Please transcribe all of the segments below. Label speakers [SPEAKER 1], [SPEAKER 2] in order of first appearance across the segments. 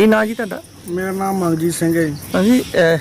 [SPEAKER 1] ਕੀ ਨਾਂ ਜੀ ਤੁਹਾਡਾ?
[SPEAKER 2] ਮੇਰਾ ਨਾਮ ਮਨਜੀਤ ਸਿੰਘ ਹੈ ਜੀ।
[SPEAKER 1] ਹਾਂਜੀ ਅਹ,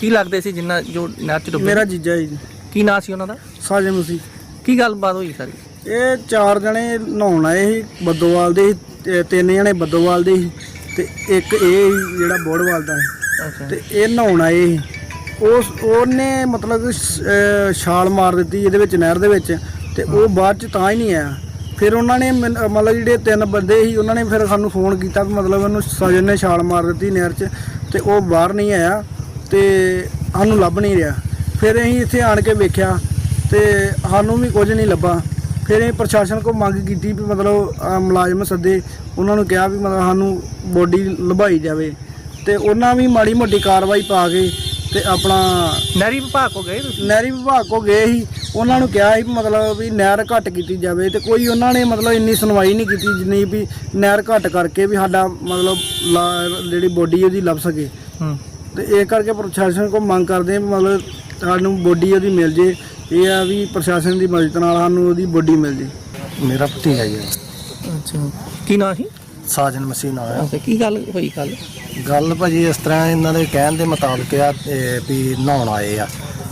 [SPEAKER 1] ਕੀ ਲੱਗਦੇ ਸੀ ਜਿੰਨਾ ਜੋ ਨਹਿਰ ਚ ਡੁੱਬੇ
[SPEAKER 2] ਮੇਰਾ ਜੀਜਾ ਜੀ।
[SPEAKER 1] ਕੀ ਨਾਂ ਸੀ ਉਹਨਾਂ ਦਾ?
[SPEAKER 2] ਸਾਜਨ ਮਸੀਹ
[SPEAKER 1] ਕੀ ਗੱਲਬਾਤ ਹੋਈ ਸਾਰੀ?
[SPEAKER 2] ਇਹ ਚਾਰ ਜਣੇ ਨਹਾਉਣ ਆਏ ਸੀ ਬੱਦੋਵਾਲ ਦੇ ਸੀ, ਤੇ ਤਿੰਨ ਜਣੇ ਬੱਦੋਵਾਲ ਦੇ ਸੀ ਤੇ ਇੱਕ ਇਹ ਸੀ ਜਿਹੜਾ ਬੋੜਵਾਲ ਦਾ ਸੀ।
[SPEAKER 1] ਅੱਛਾ।
[SPEAKER 2] ਤੇ ਇਹ ਨਹਾਉਣ ਆਏ ਸੀ। ਉਸ ਉਹਨੇ ਮਤਲਬ ਸ਼- ਅਹ ਛਾਲ ਮਾਰ ਦਿੱਤੀ ਇਹਦੇ ਵਿੱਚ ਨਹਿਰ ਦੇ ਵਿੱਚ ਤੇ ਉਹ ਬਾਅਦ ਚ ਤਾਂ ਹੀ ਨਹੀਂ ਆਇਆ। ਫਿਰ ਉਹਨਾਂ ਨੇ ਮੈਨ- ਅਹ ਮਤਲਬ ਜਿਹੜੇ ਤਿੰਨ ਬੰਦੇ ਸੀ ਉਹਨਾਂ ਨੇ ਫਿਰ ਸਾਨੂੰ ਫੋਨ ਕੀਤਾ ਵੀ ਮਤਲਬ ਉਹਨੂੰ ਸਜਨ ਨੇ ਛਾਲ ਮਾਰ ਦਿੱਤੀ ਨਹਿਰ 'ਚ ਤੇ ਉਹ ਬਾਹਰ ਨਹੀਂ ਆਇਆ ਤੇ ਸਾਨੂੰ ਲੱਭ ਨਹੀਂ ਰਿਹਾ। ਫਿਰ ਅਸੀਂ ਇੱਥੇ ਆਣ ਕੇ ਵੇਖਿਆ ਤੇ ਸਾਨੂੰ ਵੀ ਕੁਝ ਨਹੀਂ ਲੱਭਾ। ਫਿਰ ਅਸੀਂ ਪ੍ਰਸ਼ਾਸਨ ਕੋਲ ਮੰਗ ਕੀਤੀ ਵੀ ਮਤਲਬ ਅਹ ਮੁਲਾਜ਼ਮ ਸੱਦੇ ਉਹਨਾਂ ਨੂੰ ਕਿਹਾ ਵੀ ਮਤਲਬ ਸਾਨੂੰ ਬੋਡੀ ਲਭਾਈ ਜਾਵੇ ਤੇ ਉਹਨਾਂ ਵੀ ਮਾੜੀ ਮੋਟੀ ਕਾਰਵਾਈ ਪਾ ਕੇ ਤੇ ਆਪਣਾ
[SPEAKER 1] ਨਹਿਰੀ ਵਿਭਾਗ ਕੋ ਗਏ ਤੁਸੀਂ?
[SPEAKER 2] ਨਹਿਰੀ ਵਿਭਾਗ ਕੋ ਗਏ ਸੀ। ਉਹਨਾਂ ਨੂੰ ਕਿਹਾ ਸੀ ਵੀ ਮਤਲਬ ਵੀ ਨਹਿਰ ਘੱਟ ਕੀਤੀ ਜਾਵੇ ਤੇ ਕੋਈ ਉਹਨਾਂ ਨੇ ਮਤਲਬ ਇੰਨੀ ਸੁਣਵਾਈ ਨਹੀਂ ਕੀਤੀ ਜਿੰਨੀ ਵੀ ਨਹਿਰ ਘੱਟ ਕਰਕੇ ਵੀ ਸਾਡਾ ਮਤਲਬ ਲਾ- ਜਿਹੜੀ ਬੋਡੀ ਉਹਦੀ ਲੱਭ ਸਕੇ।
[SPEAKER 1] ਹੂੰ।
[SPEAKER 2] ਤੇ ਇਹ ਕਰਕੇ ਪ੍ਰਸ਼ਾਸਨ ਕੋ ਮੰਗ ਕਰਦੇ ਹਾਂ ਵੀ ਮਤਲਬ ਸਾਨੂੰ ਬੋਡੀ ਉਹਦੀ ਮਿਲ ਜੇ। ਇਹ ਆ ਵੀ ਪ੍ਰਸ਼ਾਸਨ ਦੀ ਮਦਦ ਨਾਲ ਸਾਨੂੰ ਉਹਦੀ ਬੋਡੀ ਮਿਲ ਜੇ।
[SPEAKER 3] ਮੇਰਾ ਭਤੀਜਾ ਜੀ ਹੈ।
[SPEAKER 1] ਅੱਛਾ। ਕੀ ਨਾਂ ਸੀ?
[SPEAKER 3] ਸਾਜਨ ਮਸੀਹ ਨਾਲ ਹੈ
[SPEAKER 1] ਅੱਛਾ ਕੀ ਗੱਲ ਹੋਈ ਕੱਲ
[SPEAKER 3] ਗੱਲ ਭਾਜੀ ਇਸ ਤਰ੍ਹਾਂ ਇਹਨਾਂ ਦੇ ਕਹਿਣ ਦੇ ਮੁਤਾਬਕ ਆ ਇਹ ਵੀ ਨਹਾਉਣ ਆਏ ਆ।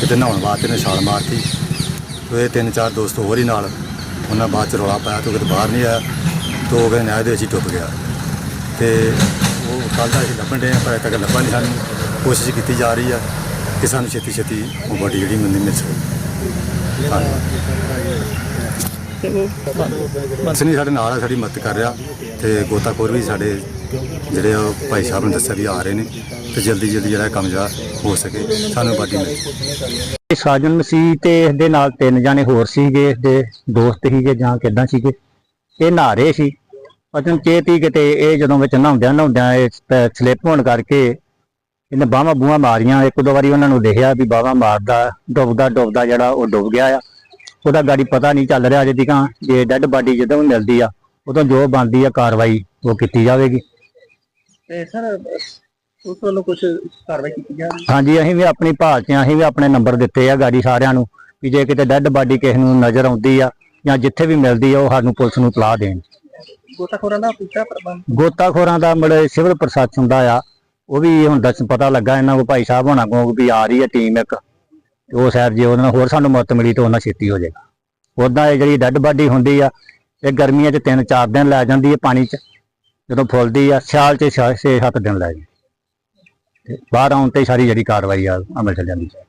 [SPEAKER 4] ਕਿਤੇ ਨਹਾਉਣ ਵਾਸਤੇ ਨੇ ਛਾਲ ਮਾਰਤੀ। ਤੇ ਇਹ ਤਿੰਨ ਚਾਰ ਦੋਸਤ ਹੋਰ ਹੀ ਨਾਲ, ਉਹਨਾਂ ਬਾਅਦ ਚ ਰੌਲਾ ਪਾਇਆ ਤੇ ਉਹ ਕਿਤੇ ਬਾਹਰ ਨਹੀਂ ਆਇਆ। ਤੇ ਉਹ ਕਹਿੰਦੇ ਨਹਿਰ ਦੇ ਵਿੱਚ ਹੀ ਡੁੱਬ ਗਿਆ। ਤੇ ਉਹ ਕੱਲ੍ਹ ਦਾ ਅਸੀਂ ਲੱਭਣ ਦੇ ਪਰ ਅਜੇ ਤੱਕ ਲੱਭਾ ਨਹੀਂ ਸਾਨੂੰ। ਕੋਸ਼ਿਸ਼ ਕੀਤੀ ਜਾ ਰਹੀ ਆ ਕਿ ਸਾਨੂੰ ਛੇਤੀ ਛੇਤੀ ਉਹ ਬੋਡੀ ਜਿਹੜੀ ਮੰਨੀ ਮਿਲ ਸਕੇ। ਹਾਂਜੀ। ਬਸ ਨਹੀਂ ਸਾਡੇ ਨਾਲ ਆ, ਸਾਡੀ ਮਦਦ ਕਰ ਰਿਹਾ। ਤੇ ਗੋਤਾਖੋਰ ਵੀ ਸਾਡੇ ਜਿਹੜੇ ਉਹ ਭਾਈ ਸਾਹਿਬ ਨੇ ਦੱਸਿਆ ਵੀ ਆ ਰਹੇ ਨੇ। ਤੇ ਜਲਦੀ ਜਲਦੀ ਜਿਹੜਾ ਕੰਮ ਜਿਹੜਾ ਹੋ ਸਕੇ ਸਾਨੂੰ ਬਾਡੀ ਮਿਲੇ।
[SPEAKER 5] ਇਹ ਸਾਜਨ ਮਸੀਹ ਤੇ ਇਸ ਦੇ ਨਾਲ ਤਿੰਨ ਜਾਣੇ ਹੋਰ ਸੀਗੇ ਇਸ ਦੇ ਦੋਸਤ ਸੀਗੇ ਜਾਂ ਕਿੱਦਾਂ ਸੀਗੇ? ਇਹ ਨਹਾਰੇ ਸੀ। ਪਤਨ ਚੇਤੀ ਕਿਤੇ ਇਹ ਜਦੋਂ ਵਿੱਚ ਨਹਾਉਂਦਿਆਂ ਨਹਾਉਂਦਿਆਂ ਇਹ ਸਲਿੱਪ ਹੋਣ ਕਰਕੇ ਇਹਨੇ ਬਾਹਾਂ ਬੂਹਾਂ ਮਾਰੀਆਂ। ਇੱਕ ਦੋ ਵਾਰੀ ਉਹਨਾਂ ਨੂੰ ਦੇਖਿਆ ਵੀ ਬਾਹਾਂ ਮਾਰਦਾ ਡੁੱਬਦਾ ਡੁੱਬਦਾ ਜਿਹੜਾ ਉਹ ਡੁੱਬ ਗਿਆ ਆ। ਉਹਦਾ ਗਾੜੀ ਪਤਾ ਨਹੀਂ ਚੱਲ ਰਿਹਾ ਅਜੇ ਤੀਕਾਂ ਜੇ ਡੈੱਡ ਬਾਡੀ ਜਦੋਂ ਵੀ ਮਿਲਦੀ ਆ ਉਦੋਂ ਜੋ ਬਣਦੀ ਆ ਕਾਰਵਾਈ ਉਹ ਕੀਤੀ ਜਾਵੇਗੀ।
[SPEAKER 1] ਤੇ ਸਰ ਉਸ ਵੱਲੋਂ ਕੁਝ ਕਾਰਵਾਈ ਕੀਤੀ ਜਾ ਰਹੀ
[SPEAKER 5] ਹਾਂਜੀ ਅਸੀਂ ਵੀ ਆਪਣੀ ਭਾਲ 'ਚ ਹਾਂ, ਅਸੀਂ ਵੀ ਆਪਣੇ ਨੰਬਰ ਦਿੱਤੇ ਆ ਗਾੜੀ ਸਾਰਿਆਂ ਨੂੰ ਵੀ ਜੇ ਕਿਤੇ ਡੈੱਡ ਬਾਡੀ ਕਿਸੇ ਨੂੰ ਨਜ਼ਰ ਆਉਂਦੀ ਆ ਜਾਂ ਜਿੱਥੇ ਵੀ ਮਿਲਦੀ ਆ ਉਹ ਸਾਨੂੰ ਪੁਲਿਸ ਨੂੰ ਇਤਲਾਹ ਦੇਣ।
[SPEAKER 1] ਗੋਤਾਖੋਰਾਂ ਦਾ ਪੁੱਛਿਆ ਪ੍ਰਬੰਧ?
[SPEAKER 5] ਗੋਤਾਖੋਰਾਂ ਦਾ ਮੜੇ ਸਿਵਲ ਪ੍ਰਸ਼ਾਸਨ ਦਾ ਆ ਉਹ ਵੀ ਹੁਣ ਦੱਸ ਪਤਾ ਲੱਗਾ ਇਹਨਾਂ ਕੋ ਭਾਈ ਸਾਹਿਬ ਹੋਣਾ ਕੋ ਵੀ ਆ ਰਹੀ ਹੈ ਟੀਮ ਇੱਕ ਤੇ ਉਹ ਸ਼ਾਇਦ ਜੇ ਉਹਨਾਂ ਨੂੰ ਹੋਰ ਸਾਨੂੰ ਮਦਦ ਮਿਲੀ ਤਾਂ ਉਹਨਾਂ ਛੇਤੀ ਹੋ ਜਾਏਗਾ। ਉਦਾਂ ਇਹ ਜਿਹੜੀ ਡੈੱਡ ਬਾਡੀ ਹੁੰਦੀ ਆ ਇਹ ਗਰਮੀਆਂ 'ਚ 3-4 ਦਿਨ ਲੈ ਜਾਂਦੀ ਹੈ ਪਾਣੀ 'ਚ ਜਦੋਂ ਫੁੱਲਦੀ ਆ ਸਿਆਲ 'ਚ 6-7 ਦਿਨ ਲੈ ਜਾਂਦੀ ਤੇ ਬਾਹਰ ਆਉਣ ਤੇ ਹੀ ਸਾਰੀ ਜਿਹੜੀ ਕਾਰਵਾਈ ਆ ਅਮਲ ਚ ਜਾਂਦੀ ਹੈ